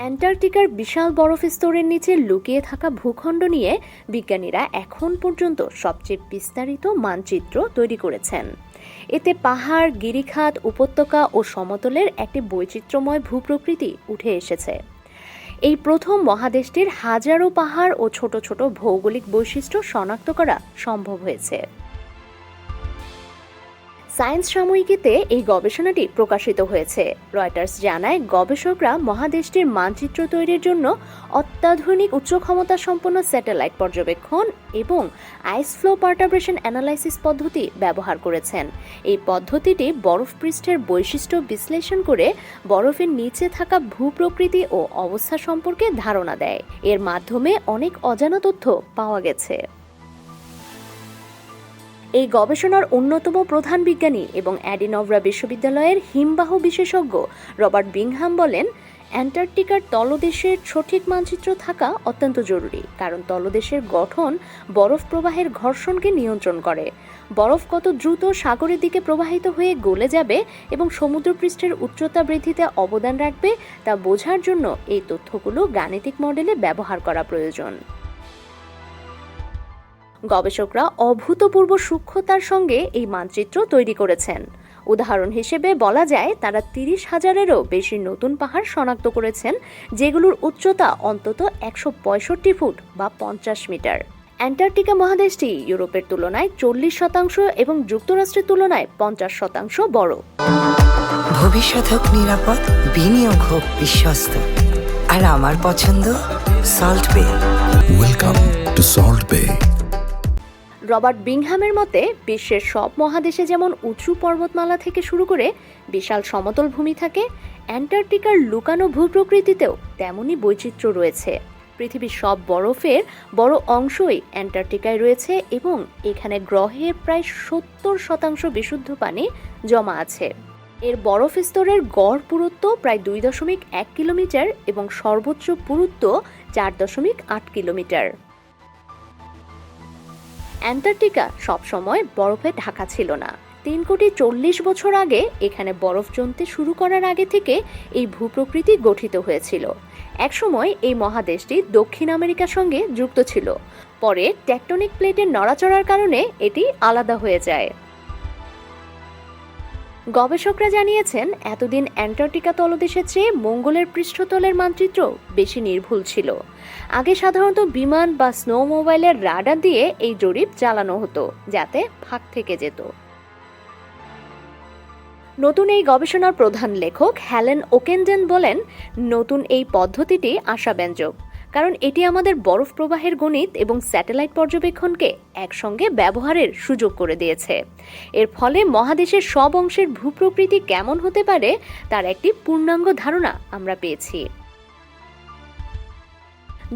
অ্যান্টার্কটিকার বিশাল বরফ স্তরের নিচে লুকিয়ে থাকা ভূখণ্ড নিয়ে বিজ্ঞানীরা এখন পর্যন্ত সবচেয়ে বিস্তারিত মানচিত্র তৈরি করেছেন। এতে পাহাড়, গিরিখাত, উপত্যকা ও সমতলের একটি বৈচিত্র্যময় ভূপ্রকৃতি উঠে এসেছে। এই প্রথম মহাদেশটির হাজারো পাহাড় ও ছোট ছোট ভৌগোলিক বৈশিষ্ট্য শনাক্ত করা সম্ভব হয়েছে। সায়েন্স সাময়িকীতে এই গবেষণাটি প্রকাশিত হয়েছে। রয়টার্স জানায়, গবেষকরা মহাদেশটির মানচিত্র তৈরির জন্য অত্যাধুনিক উচ্চ ক্ষমতা সম্পন্ন স্যাটেলাইট পর্যবেক্ষণ এবং আইস ফ্লো পার্টাব্রেশন অ্যানালাইসিস পদ্ধতি ব্যবহার করেছেন। এই পদ্ধতিটি বরফ পৃষ্ঠের বৈশিষ্ট্য বিশ্লেষণ করে বরফের নিচে থাকা ভূপ্রকৃতি ও অবস্থা সম্পর্কে ধারণা দেয়। এর মাধ্যমে অনেক অজানা তথ্য পাওয়া গেছে। এই গবেষণার অন্যতম প্রধান বিজ্ঞানী এবং অ্যাডিনভরা বিশ্ববিদ্যালয়ের হিমবাহ বিশেষজ্ঞ রবার্ট বিংহাম বলেন, অ্যান্টার্কটিকার তলদেশের সঠিক মানচিত্র থাকা অত্যন্ত জরুরি, কারণ তলদেশের গঠন বরফ প্রবাহের ঘর্ষণকে নিয়ন্ত্রণ করে। বরফ কত দ্রুত সাগরের দিকে প্রবাহিত হয়ে গলে যাবে এবং সমুদ্রপৃষ্ঠের উচ্চতা বৃদ্ধিতে অবদান রাখবে, তা বোঝার জন্য এই তথ্যগুলো গাণিতিক মডেলে ব্যবহার করা প্রয়োজন। গবেষকরা অভূতপূর্ব সূক্ষ্মতার সঙ্গে এই মানচিত্র তৈরি করেছেন। উদাহরণ হিসেবে বলা যায় তারা তিরিশ হাজারেরও বেশি নতুন পাহাড় শনাক্ত করেছেন যেগুলোর উচ্চতা অন্তত একশো পঁয়ষট্টি ফুট বা পঞ্চাশ মিটার। অ্যান্টার্কটিকা মহাদেশটি ইউরোপের তুলনায় চল্লিশ শতাংশ এবং যুক্তরাষ্ট্রের তুলনায় পঞ্চাশ শতাংশ বড়। ভবিষ্যৎ হোক নিরাপদ বিনিয়োগ হোক বিশ্বস্ত। আর আমার পছন্দ সল্ট বে Welcome to Salt Bay. Robert বিংহামের মতে, বিশ্বের সব মহাদেশে যেমন উঁচু পর্বতমালা থেকে শুরু করে বিশাল সমতল ভূমি থাকে, অ্যান্টার্কটিকার লুকানো ভূপ্রকৃতিতেও তেমনই বৈচিত্র্য রয়েছে। পৃথিবীর সব বরফের বড় অংশই অ্যান্টার্কটিকায় রয়েছে এবং এখানে গ্রহের প্রায় সত্তর শতাংশ বিশুদ্ধ পানি জমা আছে। এর বরফ স্তরের গড় পুরুত্ব প্রায় দুই দশমিক এক কিলোমিটার এবং সর্বোচ্চ পুরুত্ব চার দশমিক আট কিলোমিটার। অ্যান্টার্কটিকা সবসময় বরফে ঢাকা ছিল না। তিন কোটি চল্লিশ বছর আগে এখানে বরফ জমতে শুরু করার আগে থেকে এই ভূপ্রকৃতি গঠিত হয়েছিল। একসময় এই মহাদেশটি দক্ষিণ আমেরিকার সঙ্গে যুক্ত ছিল। পরে টেকটনিক প্লেটের নড়াচড়ার কারণে এটি আলাদা হয়ে যায়। গবেষকরা জানিয়েছেন, এতদিন অ্যান্টার্কটিকা তলদেশের চেয়ে মঙ্গলের পৃষ্ঠতলের মানচিত্র বেশি নির্ভুল ছিল। আগে সাধারণত বিমান বা স্নো মোবাইলের রাডার দিয়ে এই জরিপ চালানো হতো, যাতে ফাঁক থেকে যেত। নতুন এই গবেষণার প্রধান লেখক হ্যালেন ওকেনডেন বলেন, নতুন এই পদ্ধতিটি আশাব্যঞ্জক। কারণ এটি আমাদের বরফ প্রবাহের গণিত এবং স্যাটেলাইট পর্যবেক্ষণকে একসঙ্গে ব্যবহারের সুযোগ করে দিয়েছে। এর ফলে মহাদেশের সব অংশের ভূপ্রকৃতি কেমন হতে পারে, তার একটি পূর্ণাঙ্গ ধারণা আমরা পেয়েছি।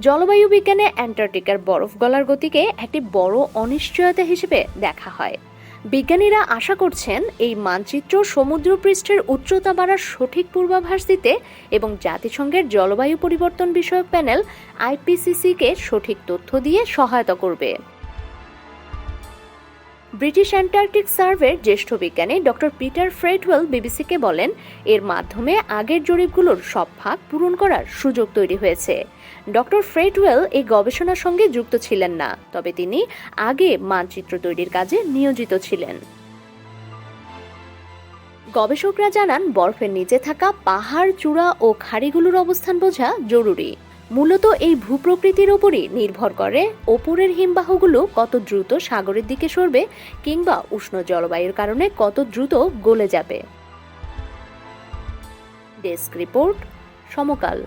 জলবায়ু বিজ্ঞানে অ্যান্টার্কটিকার বরফ গলার গতিকে একটি বড় অনিশ্চয়তা হিসেবে দেখা হয়। বিজ্ঞানীরা আশা করছেন এই মানচিত্র সমুদ্রপৃষ্ঠের উচ্চতা বাড়ার সঠিক পূর্বাভাস দিতে এবং জাতিসংঘের জলবায়ু পরিবর্তন বিষয়ক প্যানেল আইপিসিসিকে সঠিক তথ্য দিয়ে সহায়তা করবে। ব্রিটিশ অ্যান্টার্কটিক সার্ভের জ্যেষ্ঠ বিজ্ঞানী ডক্টর পিটার ফ্রেডওয়েল বিবিসিকে বলেন, এর মাধ্যমে আগের জরিপগুলোর সব ভাগ পূরণ করার সুযোগ তৈরি হয়েছে। ডক্টর ফ্রেডওয়েল এই গবেষণার সঙ্গে যুক্ত ছিলেন না, তবে তিনি আগে মানচিত্র তৈরির কাজে নিয়োজিত ছিলেন। গবেষকরা জানান, বরফের নিচে থাকা পাহাড়, চূড়া ও খাড়িগুলোর অবস্থান বোঝা জরুরি। মূলত এই ভূপ্রকৃতির ওপরই নির্ভর করে। ওপরের হিমবাহগুলো কত দ্রুত সাগরের দিকে সরবে কিংবা উষ্ণ জলবায়ুর কারণে কত দ্রুত গলে যাবে। Desk report Samakal.